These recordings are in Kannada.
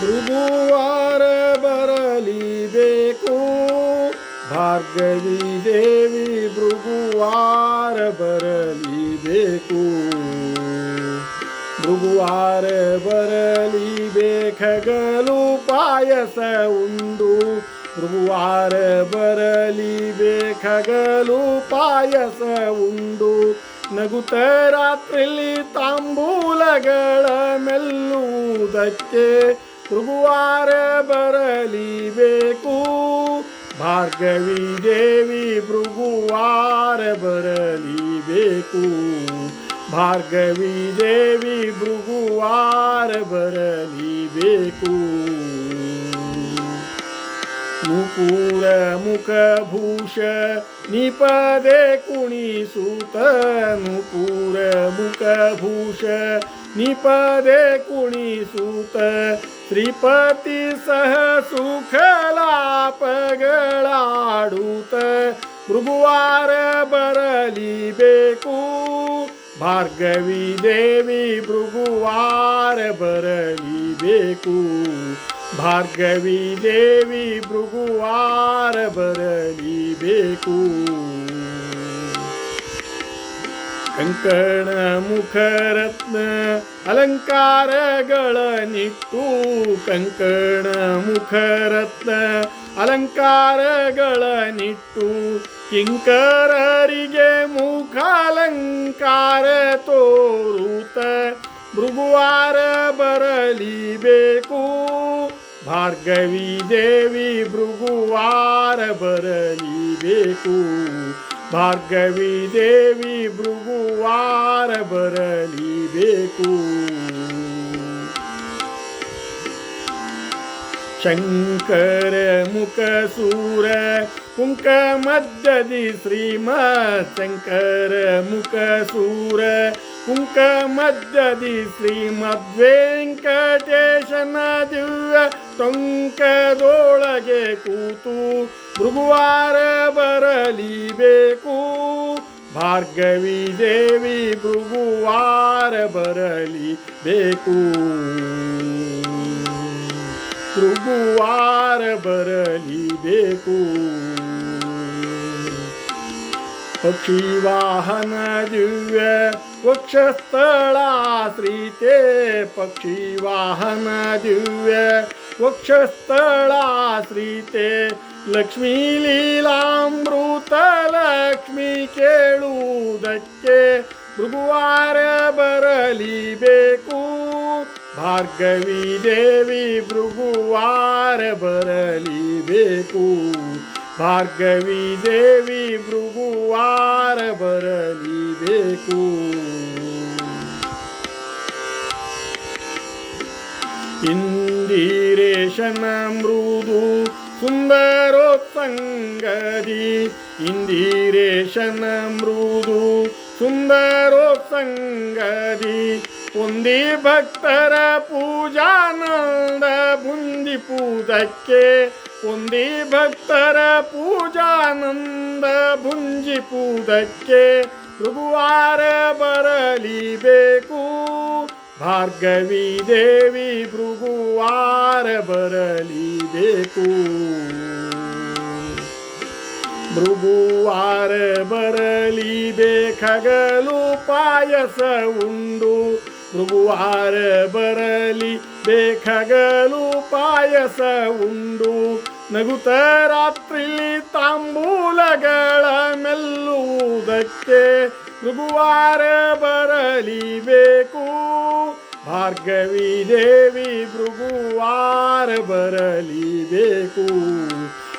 ಭೃಗುವಾರ ಬರಲಿಬೇಕು. ಭಾರ್ಗವಿ ದೇವಿ ಭೃಗುವಾರ ಬರಲಿಬೇಕು. ಭೃಗುವಾರ ಬರಲಿಬೇಕಗಲು ಪಾಯಸ ಉಂಡು. ಭೃಗುವಾರ ಬರಲಿಬೇಕಗಲು ಪಾಯಸ ಉಂಡು. ನಗುತ ರಾತ್ರಿಲಿ ತಾಂಬೂಲಗಳ ಮೆಲ್ಲುವುದಕ್ಕೆ ಭೃಗುವಾರ ಬರಲಿಬೇಕು. ಭಾರ್ಗವಿ ದೇವಿ ಭೃಗುವಾರ ಬರಲಿಬೇಕು. ಭಾರ್ಗವಿ ದೇವಿ ಭೃಗುವಾರ ಬರಲಿಬೇಕು. ಮುಕುರ ಮುಖಭೂಷ ನಿಪದೆ ಕುಣಿಸುತ್ತ. ಮುಕೂರ ಮುಖಭೂಷ ನಿಪದೆ ಕುಣಿಸುತ್ತ ಶ್ರೀಪತಿ ಸಹ ಸುಖಲಾಪಗಳಾಡುತ್ತ ಭೃಗುವಾರ ಬರಲಿಬೇಕು ಭಾರ್ಗವಿ ದೇವಿ ಭೃಗುವಾರ ಬರಲಿಬೇಕು ಭಾರ್ಗವಿ ದೇವಿ ಭೃಗುವಾರ ಬರಲಿಬೇಕು ಕಂಕಣ ಮುಖರತ್ನ ಅಲಂಕಾರಗಳ ನಿಟ್ಟು ಕಂಕಣ ಮುಖರತ್ನ ಅಲಂಕಾರಗಳ ನಿಟ್ಟು ಕಿಂಕರರಿಗೆ ಮುಖಾಲಂಕಾರ ತೋರುತ್ತ ಭೃಗುವಾರ ಬರಲಿಬೇಕು ಭಾರ್ಗವಿ ದೇವಿ ಭೃಗುವಾರ ಬರಲಿಬೇಕು ಭಾರ್ಗವಿ ದೇವಿ ಭೃಗುವಾರ ಬರಲಿಬೇಕು ಶಂಕರ ಮುಖ ಸೂರ ಕುಂಕ ಮದ್ದದಿ ಶ್ರೀಮತ್ ಶಂಕರ ಮುಖ ಸೂರ ಕುಂಕ ಮದ್ದದಿ ಶ್ರೀಮದ್ ವೆಂಕಟೇಶನ ದಿವ್ಯ ತೊಂಕದೊಳಗೆ ಕೂತು ಭೃಗುವಾರ ಬರಲಿಬೇಕು. ಭಾರ್ಗವಿ ದೇವಿ ಭೃಗುವಾರ ಬರಲಿಬೇಕು. ಭೃಗುವಾರ ಬರಲಿಬೇಕು. ಪಕ್ಷಿ ವಾಹನ ದಿವ್ಯ ವಕ್ಷಸ್ಥಳಾಶ್ರಿತೆ ಪಕ್ಷಿ ವಾಹನ ದಿವ್ಯ ವಕ್ಷಸ್ಥಳಾಶ್ರಿತೆ ಲಕ್ಷ್ಮೀ ಲೀಲಾಮೃತ ಲಕ್ಷ್ಮಿ ಕೇಳುವುದಕ್ಕೆ ಭೃಗುವಾರ ಬರಲಿಬೇಕು. ಭಾರ್ಗವಿ ದೇವಿ ಭೃಗುವಾರ ಬರಲಿಬೇಕು. ಭಾರ್ಗವಿ ದೇವಿ ಭೃಗುವಾರ ಬರಲಿಬೇಕು. ಇಂದಿರೇಶನ ಮೃದು ಸುಂದರೋತ್ಸಂಗದಿ ಇಂದಿರೇಶನ ಮೃದು. ಸುಂದರೋತ್ಸಂಗದಿ ಒಂದಿ ಭಕ್ತರ ಪೂಜಾನಂದ ಪೂಜಕ್ಕೆ. ಒಂದಿ ಭಕ್ತರ ಪೂಜಾನಂದ ಬುಂಜಿಪುವುದಕ್ಕೆ ಬರಲಿ ಬರಲಿಬೇಕು. ಭಾರ್ಗವಿ ದೇವಿ ಭೃಗುವಾರ ಬರಲಿಬೇಕು ಬರಲಿ ಬೇಕಗಲು ಪಾಯಸ ಉಂಡು. ಭೃಗುವಾರ ಬರಲಿ ಬೇಕಗಲು ಪಾಯಸ ಉಂಡು. ನಗುತ ರಾತ್ರಿಲಿ ತಾಂಬೂಲಗಳ ಮೆಲ್ಲುವುದಕ್ಕೆ ಬರಲಿ ಬರಲಿಬೇಕು ಭಾರ್ಗವಿ ದೇವಿ ಭೃಗುವಾರ ಬರಲಿಬೇಕು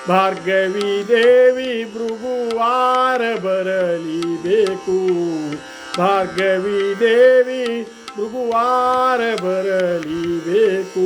ಭಾರ್ಗವಿ ದೇವಿ ಭೃಗುವಾರ ಬರಲಿಬೇಕು ಭಾರ್ಗವಿ ದೇವಿ ಭೃಗುವಾರ ಬರಲಿಬೇಕು